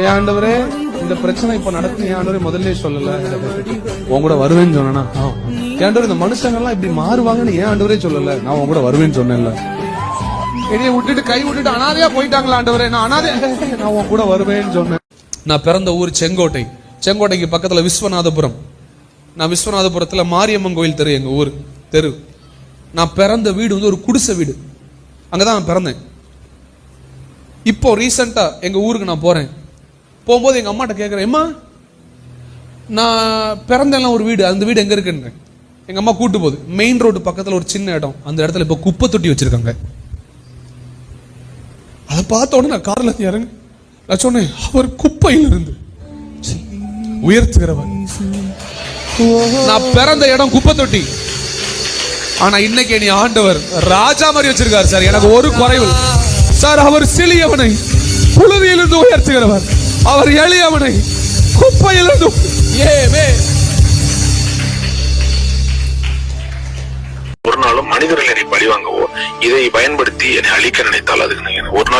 ஏன் ஆண்டவரே இந்த பிரச்சனை இப்ப நடக்கும் ஏன் ஆண்டவரே முதல்ல சொல்லல. உன் கூட வருவேன்னு சொன்னா ஏன் இந்த மனுஷங்க எல்லாம் இப்படி மாறுவாங்கன்னு ஏன் ஆண்டவரே சொல்லல? நான் உன் கூட வருவேன்னு சொன்னேன்ல. என்னைய விட்டுட்டு கை விட்டுட்டு அனாதையா போயிட்டாங்களா ஆண்டவரே? நான் அனாதையா நான் உன் கூட வருவேன்னு சொன்னேன். நான் பிறந்த ஊர் செங்கோட்டை. செங்கோட்டைக்கு பக்கத்துல விஸ்வநாதபுரம். நான் விஸ்வநாதபுரத்துல மாரியம்மன் கோயில் தெரு எங்க ஊர் தெரு. நான் பிறந்த வீடு வந்து ஒரு குடிசை வீடு. அங்கதான் நான் பிறந்தேன். இப்போ ரீசெண்டா எங்க ஊருக்கு நான் போறேன். போகும்போது எங்கள் அம்மாட்ட கேட்குறேன் அம்மா நான் பிறந்தெல்லாம் ஒரு வீடு அந்த வீடு எங்கே இருக்குன்னு? எங்கள் அம்மா கூட்டு போகுது. மெயின் ரோடு பக்கத்துல ஒரு சின்ன இடம். அந்த இடத்துல இப்போ குப்பை தொட்டி வச்சிருக்காங்க. அதை பார்த்த உடனே நான் காரில் இறங்க நான் சொன்னேன் அவர் குப்பையில் இருந்து உயர்த்துகிறவர். நான் பிறந்த இடம் குப்பை தொட்டி. ஆனா இன்னைக்கு நீ ஆண்டவர் ராஜா மாதிரி வச்சிருக்காரு சார். எனக்கு ஒரு குறைவு. சார் அவர் சிலியவனை புழுதியிலிருந்து உயர்த்துகிறவர். அவர் எளியவனை குப்பையிலிருந்து ஏமே. ஒரு நாளும் மனிதர்கள் என்னை பழிவாங்கவோ இதை பயன்படுத்தி என்னை அழிக்க நினைத்தால் அதுக்கு ஒரு நாள்